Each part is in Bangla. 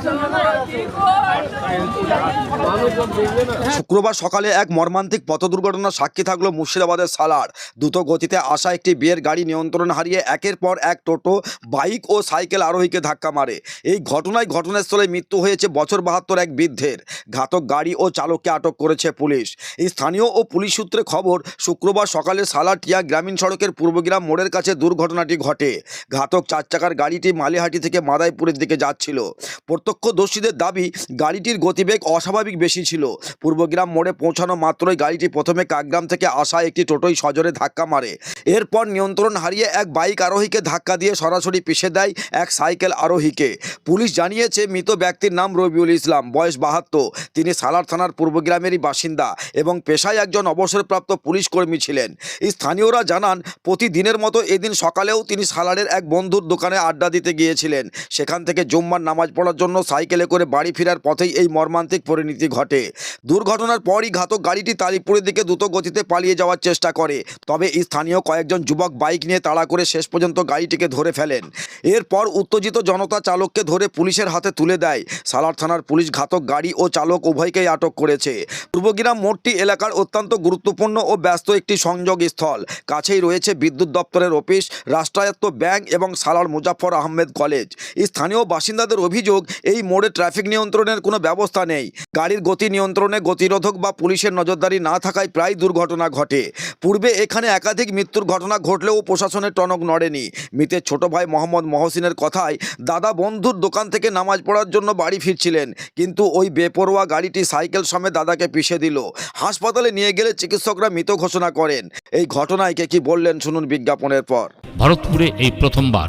什么都有。শুক্রবার সকালে এক মর্মান্তিক পথ দুর্ঘটনার সাক্ষী থাকল মুর্শিদাবাদের সালার। দ্রুত গতিতে আসা একটি বিয়ের গাড়ি নিয়ন্ত্রণ হারিয়ে একের পর এক টোটো, বাইক ও সাইকেল আরোহীকে ধাক্কা মারে। এই ঘটনায় ঘটনাস্থলে মৃত্যু হয়েছে বছর বাহাত্তর এক বৃদ্ধের। ঘাতক গাড়ি ও চালককে আটক করেছে পুলিশ। এই স্থানীয় ও পুলিশ সূত্রে খবর, শুক্রবার সকালে সালার টিয়া গ্রামীণ সড়কের পূর্বগ্রাম মোড়ের কাছে দুর্ঘটনাটি ঘটে। ঘাতক চার চাকার গাড়িটি মালিহাটি থেকে মাদাইপুরের দিকে যাচ্ছিল। প্রত্যক্ষদর্শীদের দাবি, গাড়িটির গতিবেগ অস্বাভাবিক বেশি ছিল। পূর্বগ্রাম মোড়ে পৌঁছানো মাত্রই গাড়িটি প্রথমে কাকগ্রাম থেকে আসা একটি টোটোই সজোরে ধাক্কা মারে। এরপর নিয়ন্ত্রণ হারিয়ে এক বাইক আরোহীকে ধাক্কা দিয়ে সরাসরি পিষে দেয় এক সাইকেল আরোহীকে। পুলিশ জানিয়েছে, মৃত ব্যক্তির নাম রবিউল ইসলাম, বয়স বাহাত্তর। তিনি সালার থানার পূর্বগ্রামেরই বাসিন্দা এবং পেশায় একজন অবসরপ্রাপ্ত পুলিশ কর্মী ছিলেন। স্থানীয়রা জানান, প্রতিদিনের মতো এদিন সকালেও তিনি সালারের এক বন্ধুর দোকানে আড্ডা দিতে গিয়েছিলেন। সেখান থেকে জুম্মার নামাজ পড়ার জন্য সাইকেলে করে বাড়ি ফেরার পথেই এই মর্মান্তিক পরিণতি ঘটে। দুর্ঘটনার পরই ঘাতক গাড়িটি তালিপুরের দিকে দ্রুত গতিতে পালিয়ে যাওয়ার চেষ্টা করে। তবে স্থানীয় কয়েকজন যুবক বাইক নিয়ে তাড়া করে শেষ পর্যন্ত গাড়িটিকে ধরে ফেলেন। এরপর উত্তেজিত জনতা চালককে ধরে পুলিশের হাতে তুলে দেয়। সালার থানার পুলিশ ঘাতক গাড়ি ও চালক উভয়কেই আটক করেছে। পূর্বগ্রাম মোড়টি এলাকার অত্যন্ত গুরুত্বপূর্ণ ও ব্যস্ত একটি সংযোগ স্থল কাছেই রয়েছে বিদ্যুৎ দপ্তরের অফিস, রাষ্ট্রায়ত্ত ব্যাংক এবং সালার মুজাফর আহমেদ কলেজ। স্থানীয় বাসিন্দাদের অভিযোগ, এই মোড়ে ট্রাফিক নিয়ন্ত্রণের কোনো ব্যবস্থা নেই। গাড়ির গতি নিয়ন্ত্রণে গতিরোধক বা পুলিশের নজরদারি না থাকায় প্রায় দুর্ঘটনা ঘটে। পূর্বে এখানে একাধিক মৃত্যুর ঘটনা ঘটলেও প্রশাসনের টনক নড়েনি। মৃতের ছোট ভাই মোহাম্মদ মহসিনের কথায় দাদা বন্ধুর দোকান থেকে নামাজ পড়ার জন্য বাড়ি ফিরছিলেন, কিন্তু ওই বেপরোয়া গাড়িটি সাইকেল সমেত দাদাকে পিষে দিল। হাসপাতালে নিয়ে গেলে চিকিৎসকরা মৃত ঘোষণা করেন। এই ঘটনায় কে কি বললেন শুনুন বিজ্ঞাপনের পর। ভারতপুরে এই প্রথমবার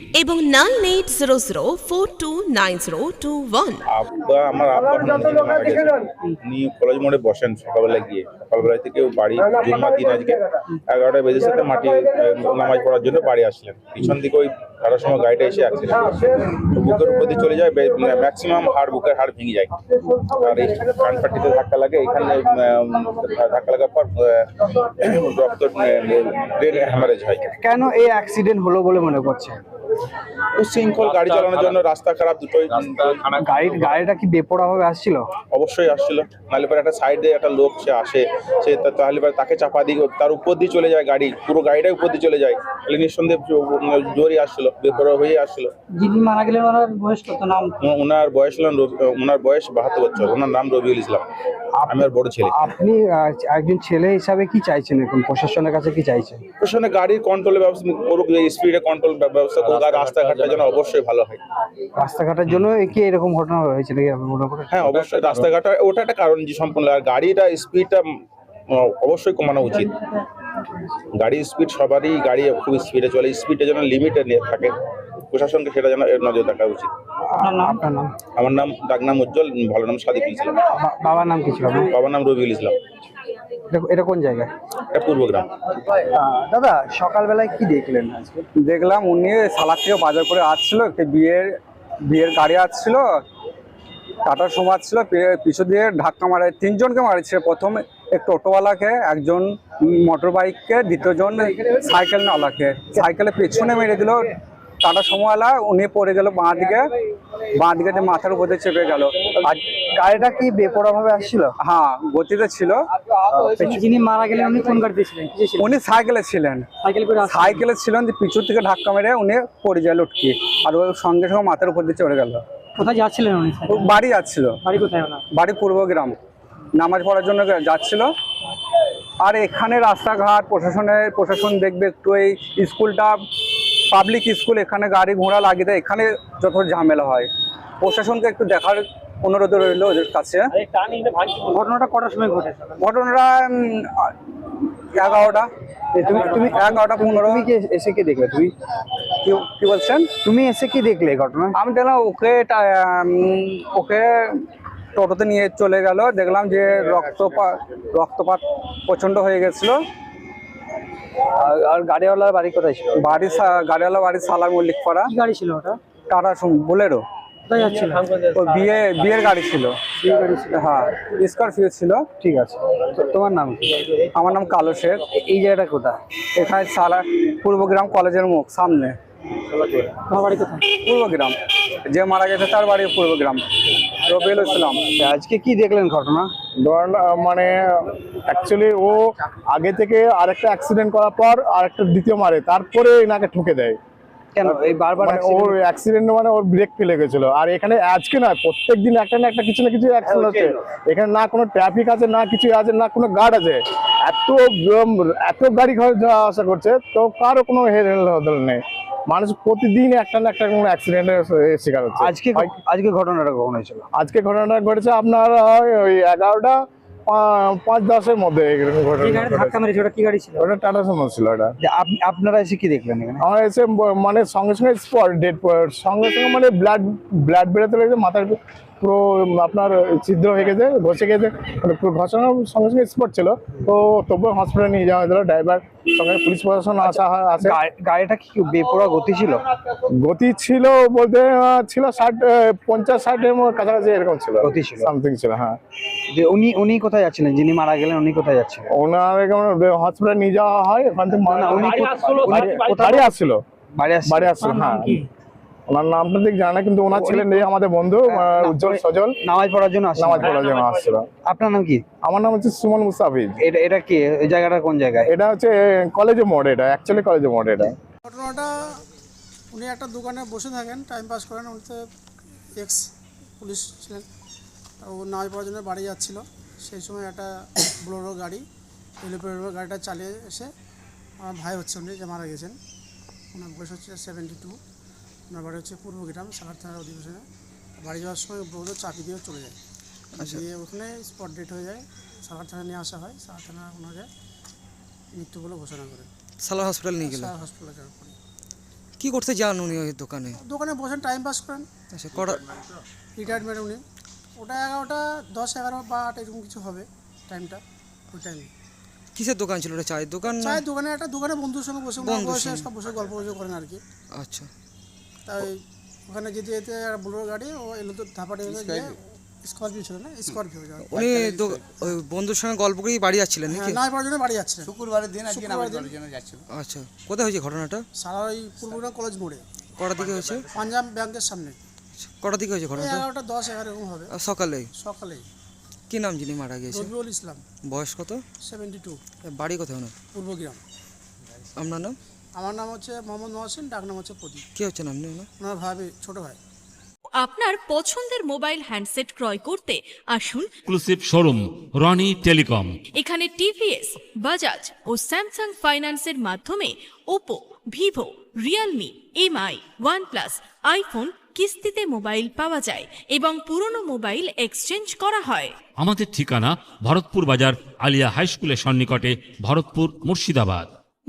এবং nine eight zero zero four two nine zero two one. আব্বা আমার আব্বা। উনি কলেজ মোড়ে বসেন সকালবেলা গিয়ে। সকালবেলা থেকে বাড়ি জুম্মার দিন আজকে এগারোটা বেজে সাথে মাটি নামাজ পড়ার জন্য বাড়ি আসলেন। পিছন দিকে ওই কারোর সময় গাড়িটা এসে অ্যাক্সিডেন্ট বুকের উপর দিয়ে চলে যায় ম্যাক্সিমাম হাড় বুকের হাড় ভেঙে যায়। আর এই কানপাটিতে ধাক্কা লাগে এখানে ধাক্কা লাগার পর রক্ত ব্রেন হ্যামারেজ হয়। কেন এই অ্যাক্সিডেন্ট হলো বলে মনে করছে উচ্ছৃঙ্খল গাড়ি চালানোর জন্য রাস্তা খারাপ দুটোই গাড়ির গাড়িটা কি বেপরোয়া ভাবে আসছিল? অবশ্যই আসছিল। নাহলে পরে একটা সাইডে একটা লোক সে আসে সে তা- তাহলে পরে তাকে চাপা দিয়ে তার উপর দিয়ে চলে যায় গাড়ি পুরো গাড়িটাই উপর দিয়ে চলে যায়। তাহলে নিঃসন্দেহে জোরই আসছিল বেপরোয়া হয়ে আসছিল। যিনি মারা গেলেন ওনার বয়স কত নাম? ও- ওনার বয়স হলেন রবি- ওনার বয়স বাহাত্তর বছর ওনার নাম রবিউল ইসলাম। আমি আর বড় ছেলে। আপনি একজন ছেলে হিসাবে কি চাইছেন এখন? প্রশাসনের কাছে কি চাইছেন? প্রশাসনে গাড়ির কন্ট্রোলের ব্যবস্থা করুক স্পিডে কন্ট্রোল ব্যবস্থা করুক আর রাস্তাঘাটটা যেন অবশ্যই ভালো হয়। রাস্তাঘাটের জন্য কি এরকম ঘটনা হয়েছে নাকি মনে করেন? হ্যাঁ অবশ্যই রাস্তাঘাট ওটা একটা কারণ যে সম্পূর্ণ আর গাড়িটা স্পিডটা অবশ্যই কমানো উচিত। গাড়ির স্পিড সবারই গাড়ি খুব স্পিডে চলে স্পিডটা যেন লিমিটে নিয়ে থাকে। প্রশাসনকে সেটা যেন এর নজর রাখা উচিত। আপনার নাম? আপনার নাম? আমার উজ্জ্বল ভালো নাম সাদিকুল ইসলাম। বাবার নাম কি ছিল বাবার নাম রবিউল ইসলাম। এটা- কোন জায়গায়? এটা পূর্বগ্রাম দাদা সকালবেলায় কি দেখলেন আজকে? দেখলাম উনি সালাদ থেকে বাজার করে আসছিল একটি বিয়ের বিয়ের গাড়ি আসছিল টাটার সময় আসছিল পে- পিছু দিয়ে ধাক্কা মারে তিনজনকে মারছে। প্রথম এক টোটোওয়ালাকে একজন মোটর বাইককে দ্বিতীয়জন সাইকেল নালাকে সাইকেলের পেছনে মেরে দিল টাটা সময়ওয়ালা উনি পড়ে গেল বাঁ দিকে। বাঁ দিকে যে মাথার উপর দিয়ে চেপে গেল। আর গাড়িটা কি বেপরোয়া ভাবে আসছিল? হ্যাঁ গতিতে ছিল। যিনি মারা গেলেন উনি কোন গাড়িতে ছিলেন? উনি সাইকেলে ছিলেন। সাইকেল ছিলেন যে পিছু থেকে ধাক্কা মেরে উনি পড়ে যায় লটকি। আর ওর সঙ্গে সঙ্গে মাথার উপর দিয়ে চড়ে গেল। কোথায় যাচ্ছিলেন উনি? বাড়ি যাচ্ছিল। বাড়ি কোথায় ওনার? বাড়ি পূর্বগ্রাম নামাজ পড়ার জন্য যাচ্ছিল। আর এখানে রাস্তাঘাট প্রশাসনের প্রশাসন দেখবে একটু এই স্কুলটা পাবলিক স্কুল এখানে গাড়ি ঘোড়া লাগিয়ে দেয় এখানে যত ঝামেলা হয়। প্রশাসনকে একটু দেখার অনুরোধ রইল ওদের কাছে। ঘটনাটা কটার সময় ঘটেছে? ঘটনাটা এগারোটা। তুমি তুমি এগারোটা পনেরো। তুমি কি এসে কি দেখলে? তুমি কি কি বলছেন? তুমি এসে কি দেখলে ঘটনা? আমি দেখলাম ওকে ওকে টোটোতে নিয়ে চলে গেল। দেখলাম যে রক্তপাত রক্তপাত প্রচণ্ড হয়ে গেছিল। আর- আর গাড়িওয়ালার বাড়ি কোথায় ছিল? বাড়ি সা- গাড়িওয়ালা বাড়ির সালার মল্লিক পাড়া। গাড়ি ছিল ওটা? Tata Bolero. ও বিয়ে বিয়ের গাড়ি ছিল। হ্যাঁ স্করপিও ছিল। ঠিক আছে। তোমার নাম কি? আমার নাম কালো শেখ। এই জায়গাটা কোথায়? এখানে সালা পূর্বগ্রাম কলেজের মুখ সামনে। তোমার বাড়ি কোথায়? পূর্বগ্রাম যে মারা গেছে তার বাড়ি পূর্বগ্রাম রবিউল ইসলাম আজকে কি দেখলেন ঘটনা? মানে অ্যাকচুয়ালি ও আগে থেকে আরেকটা অ্যাক্সিডেন্ট করার পর আরেকটা দ্বিতীয় মারে তারপরে এনাকে ঠুকে দেয়। কেন? এই বারবার মানে ওর অ্যাক্সিডেন্ট মানে ওর ব্রেক ফেলে গেছিল। আর এখানে আজকে না প্রত্যেক দিন একটা না একটা কিছু না কিছু অ্যাক্সিডেন্ট হচ্ছে। এখানে না কোনো ট্রাফিক আছে না কিছু আছে না কোনো গার্ড আছে। এত এত গাড়ি ঘরে আসা করছে তো কারও কোনো হেল নেই। মানুষ প্রতিদিন একটা না একটা কোনো অ্যাক্সিডেন্টের শিকার হচ্ছে। আজকে আজকে ঘটনাটা কখন হয়েছিল? আজকে ঘটনাটা ঘটেছে আপনার ওই এগারোটা পাঁচ দশের মধ্যে ওটা গাড়ি ছিল? ওটা টাটা সুমো ছিল ওটা। আপনারা এসে কি দেখলেন এখানে? আমার এসে মানে সঙ্গে সঙ্গে স্পট ডেট সঙ্গে সঙ্গে মানে ব্লাড ব্লাড বেরোতে লেগেছে মাথার পুরো আপনার ছিদ্র হয়ে গেছে ঘষে গেছে। মানে পুরো ঘষানোর সঙ্গে সঙ্গে স্পট ছিল। তো তবুও হসপিটালে নিয়ে যাওয়া হয়েছিল ড্রাইভার সঙ্গে পুলিশ প্রশাসন আসা হয় আসে। গাড়িটা কি বেপরোয়া গতি ছিল? গতি ছিল বলতে ছিল ষাট পঞ্চাশ ষাটের মধ্যে কাছাকাছি এরকম ছিল। গতি ছিল। সামথিং ছিল হ্যাঁ। যে উনি উনি কোথায় যাচ্ছিলেন? যিনি মারা গেলেন উনি কোথায় যাচ্ছিলেন? ওনার হসপিটালে নিয়ে যাওয়া হয় ওখান থেকে উনি বাড়ি- কোথায়- বাড়ি আসছিল। বাড়ি আসছে বাড়ি আসছিল হ্যাঁ। ওনার নামটা ঠিক জানা না, কিন্তু ওনার ছেলে নেই আমাদের বন্ধু উজ্জ্বল সজল। নামাজ পড়ার জন্য আসছে নামাজ পড়ার জন্য আসছিল। আপনার নাম কি? আমার নাম হচ্ছে সুমন মুস্তাফিজ। এটা এটা কি? এই জায়গাটা কোন জায়গা এটা হচ্ছে কলেজে মোড় এটা অ্যাকচুয়ালি কলেজে মোড় এটা। ঘটনাটা উনি একটা দোকানে বসে থাকেন টাইম পাস করেন উনি তো এক্স পুলিশ ছিলেন। তা ও নামাজ পড়ার জন্য বাড়ি যাচ্ছিল। সেই সময় একটা বোলোরো গাড়ি এলোপেরো গাড়িটা চালিয়ে এসে আমার ভাই হচ্ছে উনি যে মারা গেছেন। ওনার বয়স হচ্ছে সেভেন্টি টু ওনার বাড়ি হচ্ছে পূর্ব গ্রাম সালার থানার অধিবেশনে। বাড়ি যাওয়ার সময় বোলো চাপি দিয়ে চলে যায়। দিয়ে ওখানে স্পট ডেট হয়ে যায় সালার থানা নিয়ে আসা হয়। সালার থানা ওনাকে মৃত্যু বলে ঘোষণা করে। সালার হসপিটাল নিয়ে গেলেন? সালার হসপিটালে যাওয়ার পরে। কি করতে যান উনি ওই দোকানে? দোকানে বসেন টাইম পাস করেন। আচ্ছা কটা রিটায়ারমেন্ট উনি। ওটা এগারোটা দশ এগারো বা আট এরকম কিছু হবে টাইমটা ওই টাইমে কিসের দোকান ছিল ওটা? চায়ের দোকান চায়ের দোকানে একটা দোকানে বন্ধুর সঙ্গে বসে বসে সব বসে গল্প গুজব করেন আর কি। আচ্ছা। তাই ওখানে যেতে যেতে আর বুলোর গাড়ি ও এলো তো ধাপাটে গিয়ে স্করপিও ছিল না? স্করপিও উনি দো- ওই বন্ধুর সঙ্গে গল্প করেই বাড়ি যাচ্ছিলেন হ্যাঁ নাকি? নয় পড়ার জন্য বাড়ি যাচ্ছিলেন। শুক্রবারের দিন আজকে নামাজ দিন। পড়ার জন্য যাচ্ছিল। আচ্ছা কোথায় হয়েছে ঘটনাটা? সারা ওই পূর্বগ্রাম কলেজ মোড়ে। কটার দিকে হয়েছে? পাঞ্জাব ব্যাংকের সামনে। আচ্ছা, কটার দিকে হয়েছে ঘটনাটা? এগারোটা দশ এগারো এরকম হবে। সকালে সকালে কি নাম যিনি মারা গিয়েছে? রবিউল ইসলাম। বয়স কত? সেভেন্টি টু বাড়ি কোথায় ওনার? পূর্বগ্রাম আপনার নাম? আমার নাম হচ্ছে মোহাম্মদ মহসিন ডাক নাম হচ্ছে প্রদীপ। কি হচ্ছে নাম ওনার? ওনার ভাবি ছোট ভাই। আপনার পছন্দের মোবাইল হ্যান্ডসেট ক্রয় করতে আসুন। এক্সক্লুসিভ শোরুম রনি টেলিকম এখানে টিভিএস বাজাজ ও স্যামসাং ফাইন্যান্সের মাধ্যমে Oppo Vivo Realme MI OnePlus iPhone কিস্তিতে মোবাইল পাওয়া যায় এবং পুরনো মোবাইল এক্সচেঞ্জ করা হয়। আমাদের ঠিকানা ভরতপুর বাজার আলিয়া হাই স্কুলের সন্নিকটে Bharatpur Murshidabad.